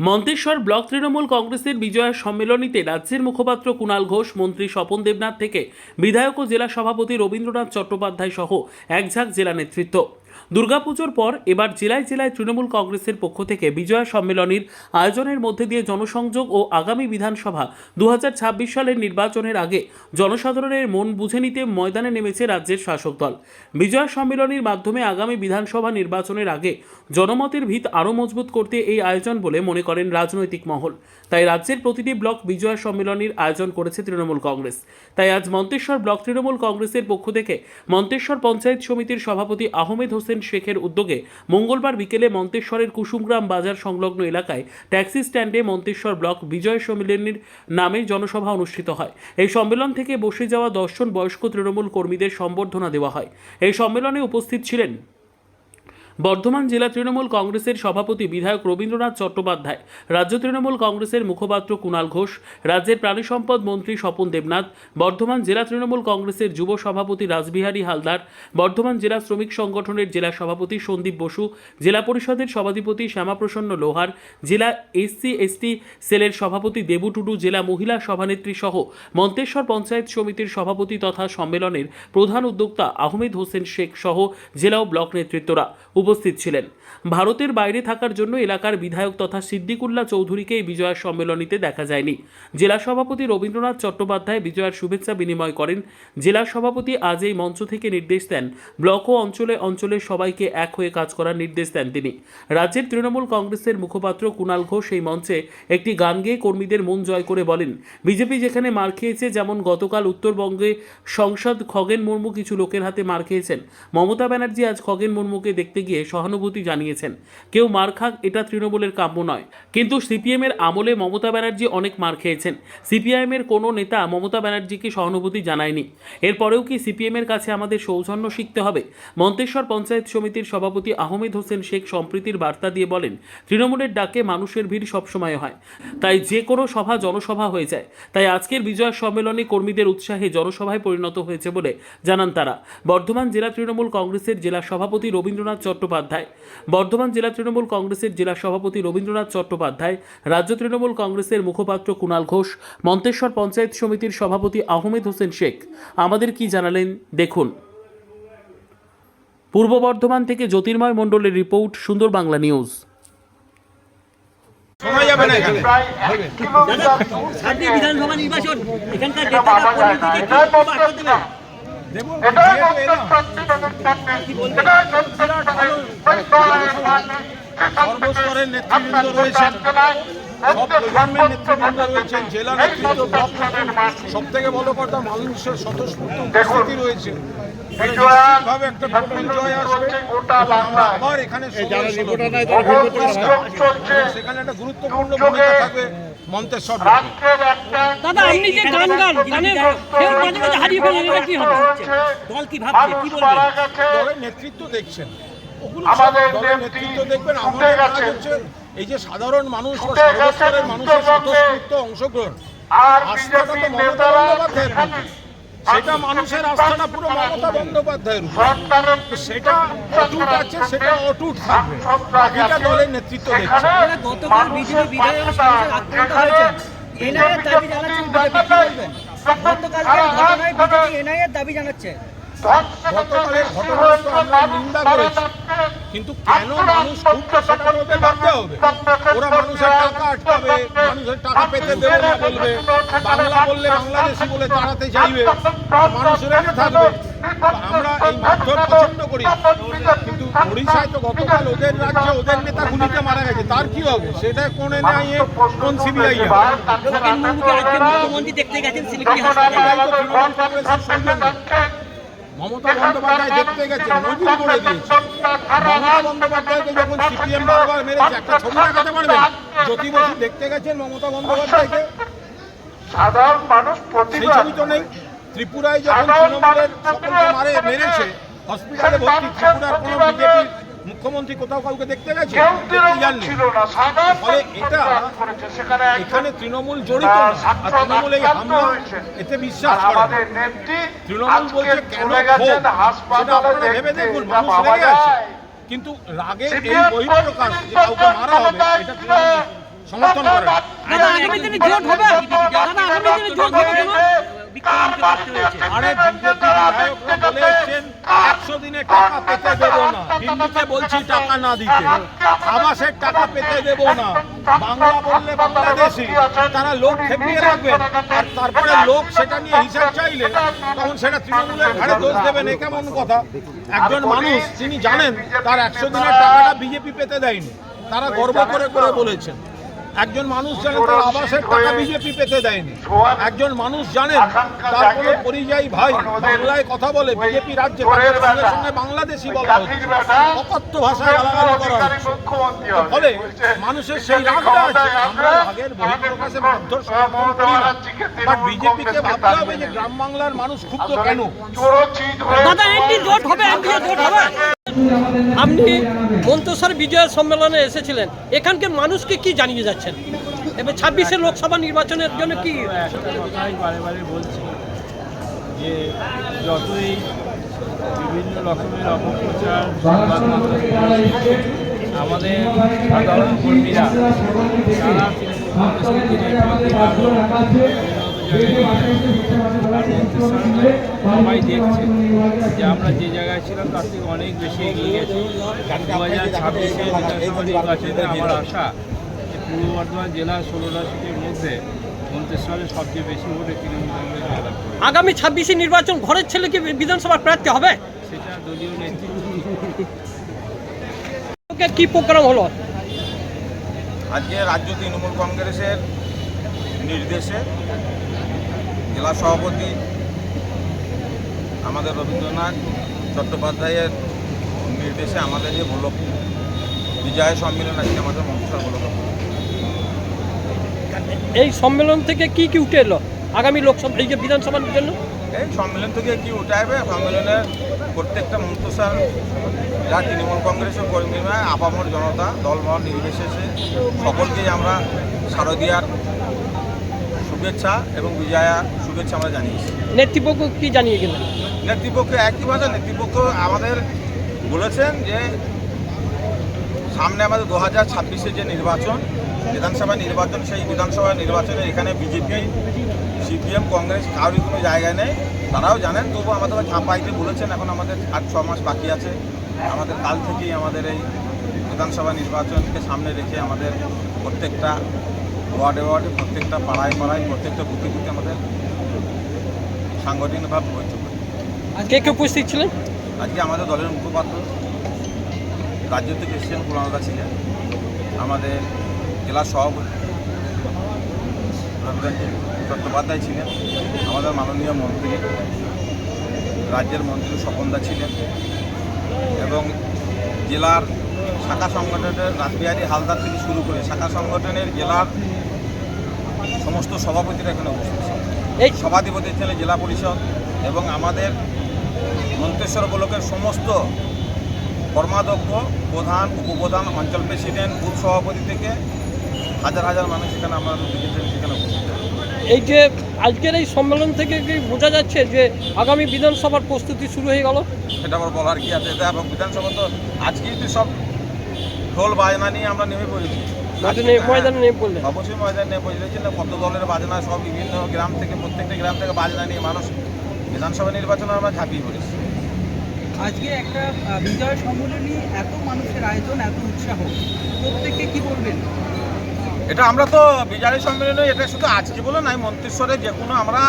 Manteswar block Trinamool কংগ্রেসের বিজয়া সম্মেলনীতে রাজ্যের মুখপাত্র কুণাল ঘোষ, মন্ত্রী স্বপন দেবনাথ থেকে বিধায়ক ও জেলা সভাপতি রবীন্দ্রনাথ চট্টোপাধ্যায় সহ একঝাঁক জেলা নেতৃত্ব। দুর্গাপুজোর পর এবার জেলায় জেলায় তৃণমূল কংগ্রেসের পক্ষ থেকে বিজয়া সম্মেলনীর আয়োজনের মধ্যে দিয়ে জনসংযোগ ও আগামী বিধানসভা দু হাজার ছাব্বিশ সালের নির্বাচনের আগে জনসাধারণের মন বুঝে নিতে ময়দানে নেমেছে রাজ্যের শাসক দল। বিজয়া সম্মেলনীর মাধ্যমে আগামী বিধানসভা নির্বাচনের আগে জনমতের ভিত আরও মজবুত করতে এই আয়োজন বলে মনে করেন রাজনৈতিক মহল। তাই রাজ্যের প্রতিটি ব্লক বিজয়া সম্মেলনের আয়োজন করেছে তৃণমূল কংগ্রেস। তাই আজ মন্তেশ্বর ব্লক তৃণমূল কংগ্রেসের পক্ষ থেকে মন্তেশ্বর পঞ্চায়েত সমিতির সভাপতি আহমেদ হোসেন শেখের উদ্যোগে মঙ্গলবার বিকেলে মন্তেশ্বরের কুসুমগ্রাম বাজার সংলগ্ন এলাকায় ট্যাক্সি স্ট্যান্ডে মন্তেশ্বর ব্লক বিজয় সম্মেলনের নামে জনসভা অনুষ্ঠিত হয়। এই সম্মেলন থেকে বসে যাওয়া দশজন বয়স্ক তৃণমূল কর্মীদের সম্বর্ধনা দেওয়া হয়। এই সম্মেলনে উপস্থিত ছিলেন বর্ধমান জেলা তৃণমূল কংগ্রেসের সভাপতি বিধায়ক রবীন্দ্রনাথ চট্টোপাধ্যায়, রাজ্য তৃণমূল কংগ্রেসের মুখপাত্র কুণাল ঘোষ, রাজ্যের প্রাণী সম্পদ মন্ত্রী স্বপন দেবনাথ, বর্ধমান জেলা তৃণমূল কংগ্রেসের যুব সভাপতি রাসবিহারী হালদার, বর্ধমান জেলা শ্রমিক সংগঠনের জেলা সভাপতি সন্দীপ বসু, জেলা পরিষদের সভাধিপতি শ্যামাপ্রসন্ন লোহার, জেলা এসসি, এসটি সেলের সভাপতি দেবু টুডু, জেলা মহিলা সভানেত্রী সহ মন্তেশ্বর পঞ্চায়েত সমিতির সভাপতি তথা সম্মেলনের প্রধান উদ্যোক্তা আহমেদ হোসেন শেখ সহ জেলা ও ব্লক নেতৃত্বরা। উপস্থিত ছিলেন। ভারতের বাইরে থাকার জন্য এলাকার বিধায়ক তথা সিদ্দিকুল্লাহ চৌধুরীকে এই বিজয়া সম্মেলনীতে দেখা যায়নি। জেলা সভাপতি রবীন্দ্রনাথ চট্টোপাধ্যায় বিজয়ার শুভেচ্ছা বিনিময় করেন। জেলা সভাপতি আজ এই মঞ্চ থেকে নির্দেশ দেন। ব্লক ও অঞ্চলে অঞ্চলে সবাইকে এক হয়ে কাজ করার নির্দেশ দেন তিনি। রাজ্যের তৃণমূল কংগ্রেসের মুখপাত্র কুণাল ঘোষ এই মঞ্চে একটি গান গেয়ে কর্মীদের মন জয় করে বলেন, বিজেপি যেখানে মার খেয়েছে, যেমন গতকাল উত্তরবঙ্গে সংসদ খগেন মুর্মু কিছু লোকের হাতে মার খেয়েছেন। মমতা ব্যানার্জি আজ খগেন মুর্মুকে দেখতে গিয়ে সহানুভূতি জানিয়েছেন। কেউ মার খাক, এটা তৃণমূলের কাম্য নয়। কিন্তু সিপিএম এর আমলে মমতা ব্যানার্জি অনেক মার খেয়েছেন। সিপিআইএম এর কোনো নেতা মমতা ব্যানার্জিকে সহানুভূতি জানায়নি। এরপরেও কি সিপিএম এর কাছে আমাদের সৌজন্য শিখতে হবে? মন্তেশ্বর পঞ্চায়েত সমিতির সভাপতি আহমেদ হোসেন শেখ সম্প্রীতির বার্তা দিয়ে বলেন, তৃণমূলের ডাকে মানুষের ভিড় সবসময় হয়। তাই যে কোনো সভা জনসভা হয়ে যায়। তাই আজকের বিজয় সম্মেলনে কর্মীদের উৎসাহে জনসভায় পরিণত হয়েছে বলে জানান তারা। বর্ধমান জেলা তৃণমূল কংগ্রেসের জেলা সভাপতি রবীন্দ্রনাথ চট্টোপাধ্যায় বর্ধমান জেলা তৃণমূল কংগ্রেসের জেলা সভাপতি রবীন্দ্রনাথ চট্টোপাধ্যায় রাজ্য তৃণমূল কংগ্রেসের মুখপাত্র কুণাল ঘোষ মন্তেশ্বর পঞ্চায়েত সমিতির সভাপতি আহমেদ হোসেন শেখ। আমাদের কি জানালেন দেখুন। পূর্ব বর্ধমান থেকে জ্যোতির্ময় মণ্ডলের রিপোর্ট সুন্দর বাংলা নিউজ। বিধানসভা নির্বাচন এখানকার সর্বস্তরের নেতৃবৃন্দ রয়েছেন। সব গভর্নমেন্ট নেতৃবৃন্দ রয়েছেন জেলা নেতৃত্ব ব্লক সব থেকে বড় কথা মানুষের স্বতঃস্ফূর্ত উপস্থিতি রয়েছে। একটা জয় আসবে। আবার এখানে সেখানে একটা গুরুত্বপূর্ণ ভূমিকা থাকবে। মন্তেশ্বর দাদা আপনি যে গান গান গানের মাঝে মাঝে হারিয়ে ফেলেন এটা কি হবে? দল কি ভাবছে? কি বলবেন দলের নেতৃত্ব দেখছেন। ওগুলো আমাদের দলের নেতৃত্ব দেখবেন আমাদের কাজ হচ্ছে এই যে সাধারণ মানুষ বা সর্বস্তরের মানুষের। স্বতঃস্ফূর্ত অংশগ্রহণ। আর তো মমতা বন্দ্যোপাধ্যায়ের। সেটা মানুষের আস্থাটা পুরো মমতা বন্দ্যোপাধ্যায়ের সেটা অটুট আছে সেটা অটুট থাকবে। বাকিটা দলের নেতৃত্ব দেখছে। গতকাল বিজেপি বিধায়ক আক্রান্ত হয়েছেন এনআইএর দাবি জানাচ্ছেন কি বলবেন। ঘটনায় বিজেপি এনআইএর দাবি জানাচ্ছে। গতকালের নিন্দা করেছি। কিন্তু কেন মানুষ খুব সেটা ওদের ভাবতে হবে? ওরা মানুষের টাকা আটকাবে মানুষের টাকা পেতে দেবে না বলবে বাংলা বললে বাংলাদেশি বলে তাড়াতে চাইবে মানুষ রেগে থাকবে। আমরা এই মারধর পছন্দ করি। কিন্তু ওড়িশায় তো গতকাল ওদের রাজ্যে ওদের নেতা গুলিতে মারা গেছে। তার কি হবে? সেটা কোন এনআইএ কোন সিবিআই মুখ্যমন্ত্রী দেখতে গেছেন মমতা বন্দ্যোপাধ্যায় দেখতে গেছে নজির করে দিয়েছে মমতা বন্দ্যোপাধ্যায়কে যখন সিপিএম বারবার মেরেছে একটা ছবি দেখাতে পারবেন? জ্যোতি বসু দেখতে গেছেন মমতা বন্দ্যোপাধ্যায়কে? সাধারণ মানুষ সেই ছবি তো নেই। ত্রিপুরায় যখন তৃণমূলের সকলকে মারে মেরেছে হসপিটালে ভর্তি ত্রিপুরার কোনো বিজেপির মুখ্যমন্ত্রী কোথাও কাউকে দেখতে গেছে? না। ফলে এটা এখানে তৃণমূল জড়িত আর তৃণমূল এই হামলা এতে বিশ্বাস করে না। তৃণমূল বলছে কেন? সেটা আপনারা ভেবে দেখুন মানুষ রেগে আছে। কিন্তু রাগের এই বহিঃপ্রকাশ যে কাউকে মারা হবে এটা তৃণমূল সমর্থন করেন দাদা তারা লোক খেপিয়ে আর তারপরে লোক সেটা নিয়ে হিসাব চাইলে তখন সেটা তৃণমূলের দোষ দেবেন এ কেমন কথা? একজন মানুষ তিনি জানেন, তার একশো দিনের টাকাটা বিজেপি পেতে দেয়নি। তারা গর্ব করে করে বলেছেন। একজন মানুষ জানেন তার আবাসের টাকা বিজেপি পেতে দেয়নি। একজন মানুষ জানেন তার কোনো পরিযায়ী ভাই বাংলায় কথা বলে বিজেপি রাজ্যে তাদের সঙ্গে সঙ্গে বাংলাদেশি বলা হচ্ছে অকথ্য ভাষায় গালাগালি করা হচ্ছে ফলে মানুষের সেই রাগটা আছে। আমরা রাগের বহিঃপ্রকাশে বাধ্য সমর্থন করি না। বাট বিজেপিকে ভাবতে হবে যে গ্রাম বাংলার মানুষ ক্ষুব্ধ কেন? দাদা এমনি জোট হবে জোট হবে। আপনি মন্তসর বিজয় সম্মেলনে এসেছিলেন। এখানকার মানুষকে কি জানিয়ে যাচ্ছেন? এবার ছাব্বিশে লোকসভা নির্বাচনের জন্য কি বারে বলছি যে যতই বিভিন্ন রকমের অপপ্রচার আমাদের সাধারণ কর্মীরা তারা সবাই দেখছে যে আমরা যে জায়গায় ছিলাম তার থেকে অনেক বেশি এগিয়ে গেছি। দু হাজার ছাব্বিশে বিধানসভা নির্বাচনে আমার আশা যে পূর্ব বর্ধমান জেলার ষোলোটা সিটের মধ্যে মন্ত্রিসভায় সবচেয়ে বেশি ভোটে তৃণমূল কংগ্রেস আগামী ছাব্বিশে নির্বাচন ঘরের ছেলে কি বিধানসভার প্রার্থী হবে? সেটা দলীয় নেতৃত্ব কি প্রোগ্রাম হলো? আজকে রাজ্য তৃণমূল কংগ্রেসের নির্দেশে জেলা সভাপতি আমাদের রবীন্দ্রনাথ চট্টোপাধ্যায়ের নির্দেশে আমাদের যে ব্লক বিজয় সম্মেলন আজকে আমাদের মন্ত্রিসভা ব্লক এই সম্মেলন থেকে কি কি উঠে এলো? আগামী লোকসভা এই যে বিধানসভার জন্য? এই সম্মেলন থেকে কি উঠে আসবে? সম্মেলনের প্রত্যেকটা মন্ত্রসার যা তৃণমূল কংগ্রেসের কর্মীরা আপামর জনতা দলমত নির্বিশেষে সকলকেই আমরা শারদীয়ার শুভেচ্ছা এবং বিজয়া শুভেচ্ছা আমরা জানিয়েছি। নেতৃপক্ষ কি জানিয়ে গেলেন নেতৃপক্ষ একই ভাষা নেতৃপক্ষ আমাদের বলেছেন যে সামনে আমাদের দু হাজার ছাব্বিশে যে নির্বাচন বিধানসভা নির্বাচন সেই বিধানসভা নির্বাচনে এখানে বিজেপি সিপিএম কংগ্রেস কারোরই কোনো জায়গায় নেই। তারাও জানেন তবু আমাদের ছাপাইতে বলেছেন এখন আমাদের আট ছ মাস বাকি আছে। আমাদের কাল থেকেই আমাদের এই বিধানসভা নির্বাচনকে সামনে রেখে আমাদের প্রত্যেকটা ওয়ার্ডে ওয়ার্ডে প্রত্যেকটা পাড়ায় পাড়ায় প্রত্যেকটা বুথে বুথে আমাদের সাংগঠনিকভাবে বৈঠক করি। কে কে উপস্থিত ছিলেন আজকে আমাদের দলের মুখপাত্র রাজ্য থেকে এসেছেন কুলালদা ছিলেন আমাদের জেলা সভাপতি চট্টোপাধ্যায় ছিলেন আমাদের মাননীয় মন্ত্রী রাজ্যের মন্ত্রী স্বপনদা ছিলেন এবং জেলার শাখা সংগঠনের রাসবিহারী হালদার থেকে শুরু করে শাখা সংগঠনের জেলার সমস্ত সভাপতিরা এখানে উপস্থিত এই সভাধিপতি ছিলেন জেলা পরিষদ এবং আমাদের মন্তেশ্বর ব্লকের সমস্ত কর্মাধ্যক্ষ প্রধান উপপ্রধান অঞ্চল প্রেসিডেন্ট বুথ সভাপতি থেকে হাজার হাজার মানুষ এখানে আমরা দেখেছেন সেখানে উপস্থিত এই যে আজকের এই সম্মেলন থেকে কি বোঝা যাচ্ছে যে আগামী বিধানসভার প্রস্তুতি শুরু হয়ে গেল? সেটা আমার বলার কি আছে? এটা এবং বিধানসভা তো আজকেই তো সব ঢোল বাজনা নিয়ে আমরা নেমে পড়েছি। ময়দানে ময়দানে নেমে পড়লেন অবশ্যই ময়দানে নেমে পড়েছি না কত দলের বাজনা সব বিভিন্ন গ্রাম থেকে প্রত্যেকটা গ্রাম থেকে বাজনা নিয়ে মানুষ বিধানসভা নির্বাচনে আমরা ঝাঁপিয়ে পড়েছি। আজকে একটা বিজয় সম্মেলনী এত মানুষের আয়োজন এত উৎসাহ প্রত্যেককে কি বলবেন? এটা আমরা তো বিজয় সম্মেলনে এটা শুধু আজকে বলে নাই মন্ত্রিস্বরে যে কোনো আমরা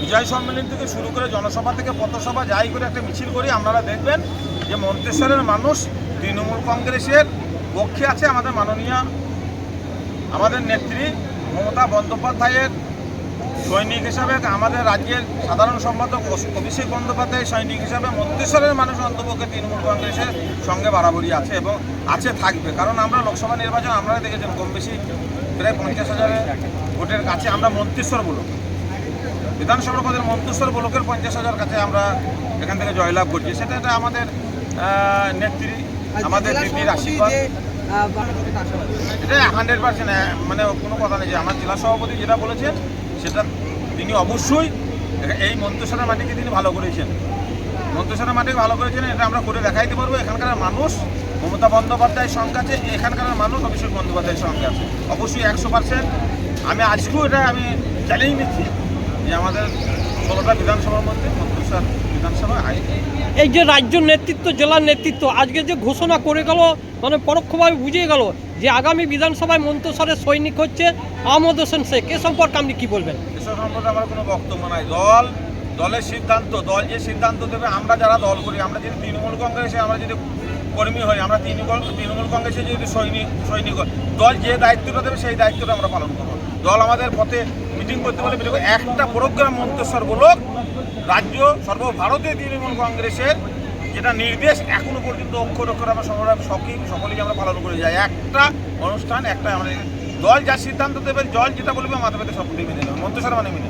বিজয় সম্মেলন থেকে শুরু করে জনসভা থেকে পথসভা যাই করে একটা মিছিল করি আপনারা দেখবেন যে মন্ত্রিস্বরের মানুষ তৃণমূল কংগ্রেসের পক্ষে আছে আমাদের মাননীয় আমাদের নেত্রী মমতা বন্দ্যোপাধ্যায়ের সৈনিক হিসাবে আমাদের রাজ্যের সাধারণ সম্পাদক অভিষেক বন্দ্যোপাধ্যায় সৈনিক হিসাবে মন্ত্রিস্বরের মানুষ অন্তপক্ষে তৃণমূল কংগ্রেসের সঙ্গে বাড়াবাড়ি আছে এবং আছে থাকবে। কারণ আমরা লোকসভা নির্বাচন আপনারা দেখেছেন কম বেশি প্রায় পঞ্চাশ হাজারের ভোটের কাছে আমরা মন্ত্রিস্বর ব্লক। বিধানসভা পদের মন্ত্রিস্বর ব্লকের পঞ্চাশ হাজার কাছে আমরা এখান থেকে জয়লাভ করছি। সেটা এটা আমাদের নেত্রী আমাদের দিদির আশীর্বাদ। এটা হান্ড্রেড পার্সেন্ট মানে কোনো কথা নেই যে আমার জেলা সভাপতি যেটা বলেছেন, সেটা তিনি অবশ্যই এই মন্ত্রিসভার মাটিকে তিনি ভালো করেছেন। মন্ত্রিসভার মাটিকে ভালো করেছেন, এটা আমরা করে দেখাইতে পারব। এখানকার মানুষ, মমতা বন্দ্যোপাধ্যায়ের সঙ্গে আছে, এখানকার মানুষ অভিষেক বন্দ্যোপাধ্যায়ের সঙ্গে আছে। অবশ্যই একশো পার্সেন্ট আমি আজকেও এটা আমি চ্যালেঞ্জ নিচ্ছি যে আমাদের ষোলোটা বিধানসভার মধ্যে আইন এই যে রাজ্য নেতৃত্ব জেলার নেতৃত্ব, আজকে যে ঘোষণা করে গেল মানে পরোক্ষভাবে বুঝিয়ে গেল যে আগামী বিধানসভায় মন্ত্রসরের সৈনিক হচ্ছে আহমদ হোসেন শেখ। এ সম্পর্কে আপনি কি বলবেন? এসব সম্পর্কে আমার কোনো বক্তব্য নাই। দল, দলের সিদ্ধান্ত, দল যে সিদ্ধান্ত দেবে, আমরা যারা দল করি, আমরা যদি তৃণমূল কংগ্রেসে, আমরা যদি কর্মী হই, আমরা তৃণমূল তৃণমূল কংগ্রেসে যদি সৈনিক সৈনিক দল যে দায়িত্বটা দেবে, সেই দায়িত্বটা আমরা পালন করব। দল আমাদের পথে মিটিং করতে বলে একটা প্রোগ্রাম মন্তেশ্বর বলুক রাজ্য সর্বভারতীয় তৃণমূল কংগ্রেসের যেটা নির্দেশ এখনও পর্যন্ত অক্ষর অক্ষর আমরা সংগ্রাম সকই সকলেই আমরা পালন করে যাই। একটা অনুষ্ঠান, একটা আমাদের দল যা সিদ্ধান্ত দেবে জল যেটা বলবে মাথা পেতে সব মেনে নেবে। মন্তেশ্বর মানে মেনে